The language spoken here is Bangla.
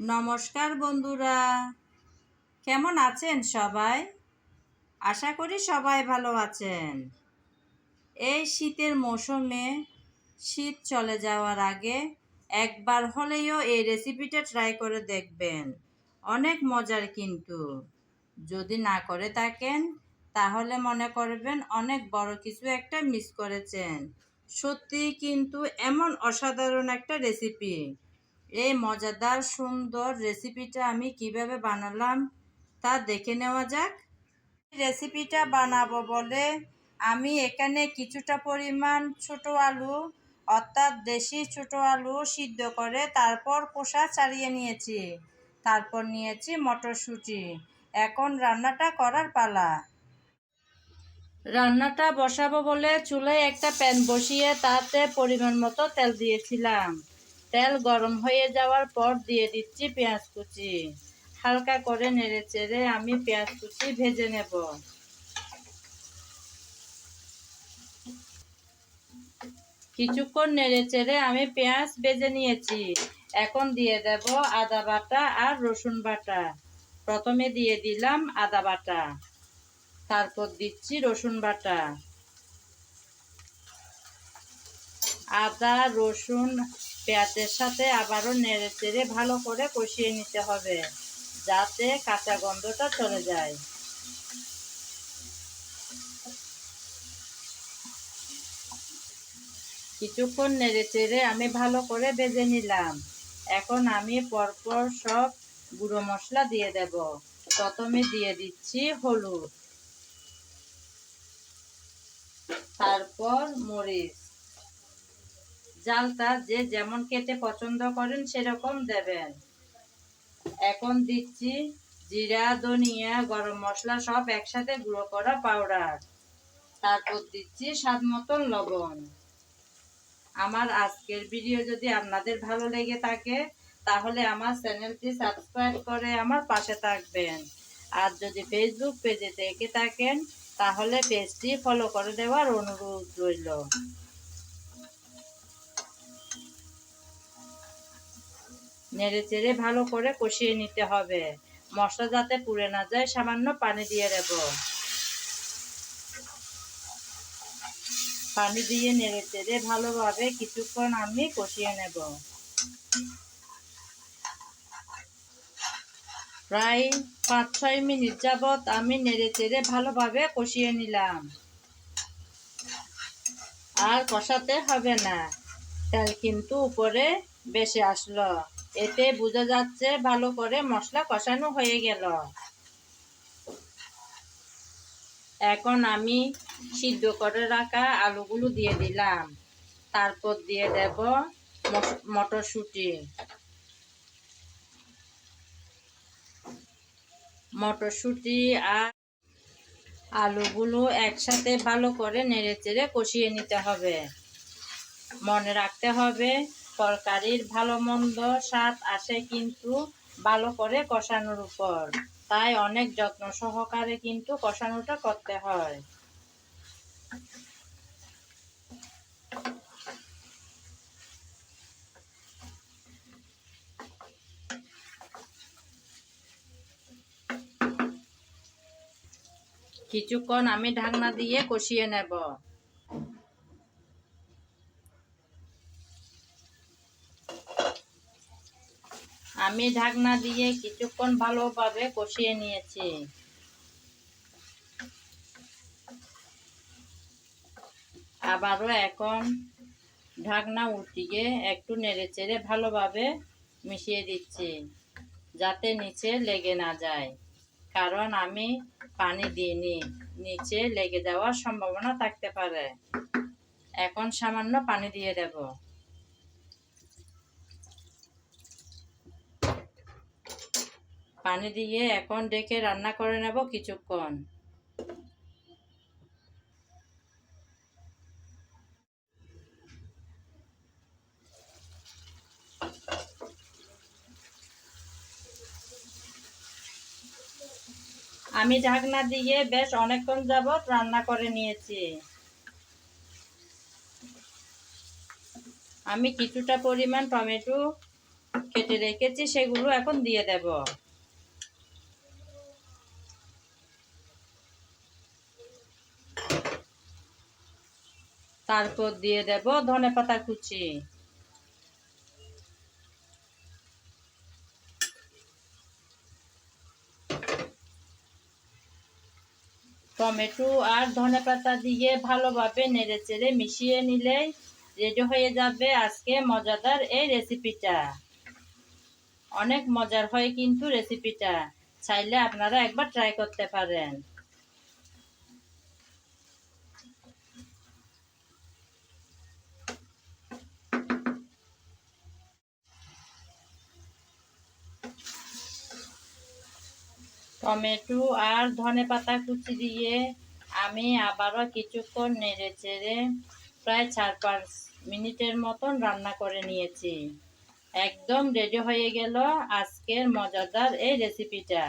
নমস্কার বন্ধুরা। কেমন আছেন সবাই? আশা করি সবাই ভালো আছেন। এই শীতের মৌসুমে শীত চলে যাওয়ার আগে একবার হলেও এই রেসিপিটা ট্রাই করে দেখবেন। অনেক মজার কিন্তু। যদি না করে থাকেন, তাহলে মনে করবেন অনেক বড় কিছু একটা মিস করেছেন। সত্যি কিন্তু এমন অসাধারণ একটা রেসিপি এই মজাদার সুন্দর রেসিপিটা আমি কীভাবে বানালাম তা দেখে নেওয়া যাক। রেসিপিটা বানাবো বলে আমি এখানে কিছুটা পরিমাণ ছোট আলু, অর্থাৎ দেশি ছোট আলু সিদ্ধ করে তারপর খোসা ছাড়িয়ে নিয়েছি। তারপর নিয়েছি মটরশুঁটি। এখন রান্নাটা করার পালা। রান্নাটা বসাবো বলে চুলায় একটা প্যান বসিয়ে তাতে পরিমাণ মতো তেল দিয়েছিলাম। তেল গরম হয়ে যাওয়ার পর দিয়ে দিচ্ছি পেঁয়াজ কুচি। হালকা করে নেড়ে চেড়ে আমি পেঁয়াজ কুচি ভেজে নেব। কিছুক্ষণ নেড়ে চেড়ে আমি পেঁয়াজ ভেজে নিয়েছি। এখন দিয়ে দেব আদা বাটা আর রসুন বাটা। প্রথমে দিয়ে দিলাম আদা বাটা। তারপর দিচ্ছি রসুন বাটা। আদা, রসুন পেঁয়াজের সাথে আবারও নেড়ে চেড়ে ভালো করে কষিয়ে নিতে হবে, যাতে কাঁচা গন্ধটা চলে যায়। কিছুক্ষণ নেড়ে চেড়ে আমি ভালো করে বেজে নিলাম। এখন আমি পরপর সব গুঁড়ো মশলা দিয়ে দেব। প্রথমে দিয়ে দিচ্ছি হলুদ। তারপর মরিচ। জালটা যে যেমন খেতে পছন্দ করেন, সেরকম দেবেন। এখন দিচ্ছি জিরা, ধনিয়া, গরম মশলা সব একসাথে গুঁড়ো করা পাউডার। তারপর দিচ্ছি স্বাদ মতন লবণ। আমার আজকের ভিডিও যদি আপনাদের ভালো লেগে থাকে, তাহলে আমার চ্যানেলটি সাবস্ক্রাইব করে আমার পাশে থাকবেন। আর যদি ফেসবুক পেজে দেখে থাকেন, তাহলে পেজটি ফলো করে দেওয়ার অনুরোধ রইল। নেড়ে চেড়ে ভালো করে কষিয়ে নিতে হবে। মশলা যাতে পুড়ে না যায়, সামান্য পানি দিয়ে দেব পানি দিয়ে নেড়ে চেড়ে ভালোভাবে কিছুক্ষণ আমি কষিয়ে নেব। প্রায় পাঁচ ছয় মিনিট যাবৎ আমি নেড়ে চেড়ে ভালোভাবে কষিয়ে নিলাম। আর কষাতে হবে না, তেল কিন্তু উপরে বেশি আসলো। এতে বোঝা যাচ্ছে ভালো করে মশলা কষানো হয়ে গেল। এখন আমি সিদ্ধ করে রাখা আলুগুলো দিয়ে দিলাম। তারপর দিয়ে দেব মটরশুঁটি। মটরশুঁটি আর আলুগুলো একসাথে ভালো করে নেড়ে চেড়ে কষিয়ে নিতে হবে। মনে রাখতে হবে তরকারির ভালো মন্দ স্বাদ আসে কিন্তু ভালো করে কষানোর উপর। তাই অনেক যত্ন সহকারে কিন্তু কষানোটা করতে হয়। কিছুক্ষণ আমি ঢাকনা দিয়ে কষিয়ে নেব। আমি ঢাকনা দিয়ে কিছুক্ষণ ভালোভাবে কষিয়ে নিয়েছি। আবারও এখন ঢাকনা উঠিয়ে একটু নেড়ে চেড়ে ভালোভাবে মিশিয়ে দিচ্ছি, যাতে নিচে লেগে না যায়, কারণ আমি পানি দিইনি। নিচে লেগে যাওয়ার সম্ভাবনা থাকতে পারে। এখন সামান্য পানি দিয়ে দেব। পানি দিয়ে এখন ডেকে রান্না করে নেব কিছুক্ষণ। আমি ঢাকনা দিয়ে বেশ অনেকক্ষণ যাবৎ রান্না করে নিয়েছি। আমি কিছুটা পরিমাণ টমেটো কেটে রেখেছি, সেগুলো এখন দিয়ে দেব। তারপর দিয়ে দেব ধনে পাতা কুচি। টমেটো আর ধনে পাতা দিয়ে ভালোভাবে নেড়ে চেড়ে মিশিয়ে নিলেই রেডি হয়ে যাবে আজকে মজাদার এই রেসিপিটা অনেক মজার হয় কিন্তু রেসিপিটা চাইলে আপনারা একবার ট্রাই করতে পারেন। টমেটো আর ধনে পাতা কুচি দিয়ে আমি আবারও কিছুক্ষণ নেড়ে চেড়ে প্রায় চার পাঁচ মিনিটের মতন রান্না করে নিয়েছি। একদম রেডি হয়ে গেল আজকের মজাদার এই রেসিপিটা